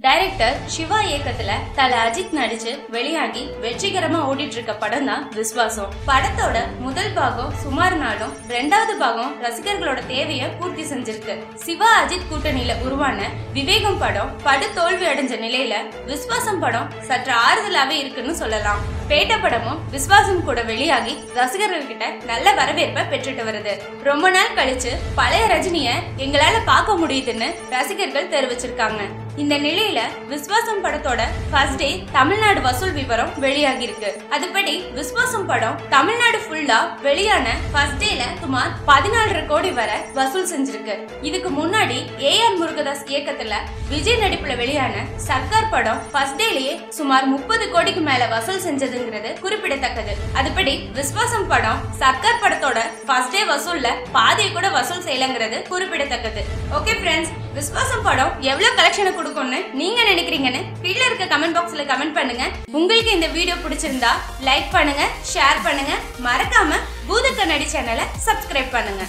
Director Siva இயக்கத்துல தல அஜித் நடிச்சு வெளியாகி வெற்றிகரமா ஓடிட்டு இருக்க படம் தான் விஸ்வாசம். படத்தோட முதல் பாகம் சுமார் நாளும் ரெண்டாவது பாகம் ரசிகர்களோட தேவையை பூர்த்தி செஞ்சிருக்கு. சிவா அஜித் கூட்டணியில உருவான விவேகம் படம் படு தோல்வி அடைஞ்ச நிலையில விஸ்வாசம் படம் சற்று ஆறுதலாவே இருக்குன்னு சொல்லலாம். பேட்ட படமும் விஸ்வாசம் கூட வெளியாகி ரசிகர்கள் கிட்ட நல்ல வரவேற்பை பெற்றுட்டு வருது. ரொம்ப நாள் கழிச்சு பழைய ரஜினிய எங்களால பார்க்க முடியுதுன்னு ரசிகர்கள் தெரிவிச்சிருக்காங்க. இந்த இடையில விஸ்வாசம் படத்தோட ஃபர்ஸ்ட் டே தமிழ்நாடு வசூல் விவரம் வெளியாகி இருக்கு அதுபடி விஸ்வாசம் படம் தமிழ்நாடு ஃபுல்லா வெளியான ஃபர்ஸ்ட் டேல சுமார் பதினாலரை கோடி வரை வசூல் செஞ்சிருக்கு. இதுக்கு முன்னாடி ஏ ஆர் முருகதாஸ் இயக்கத்துல விஜய் நடிப்புல வெளியான சர்க்கார் படம் ஃபர்ஸ்ட் டேலயே சுமார் முப்பது கோடிக்கு மேல வசூல் செஞ்சதுங்கிறது குறிப்பிடத்தக்கது. அதுபடி விஸ்வாசம் படம் சர்க்கார் படத்தோட ஃபர்ஸ்ட் வசூல்ல பாதியை கூட வசூல் செய்யலங்கிறது குறிப்பிடத்தக்கது. ஓகே ஃப்ரெண்ட்ஸ் விஸ்வாசம் படம் எவ்வளவு கலெக்ஷனை கொடுக்கும்னு நீங்க நினைக்கிறீங்கன்னு கீழே இருக்க கமெண்ட் பாக்ஸ்ல கமெண்ட் பண்ணுங்க. உங்களுக்கு இந்த வீடியோ பிடிச்சிருந்தா லைக் பண்ணுங்க ஷேர் பண்ணுங்க. மறக்காம பூத கண்ணாடி சேனலை சப்ஸ்கிரைப் பண்ணுங்க.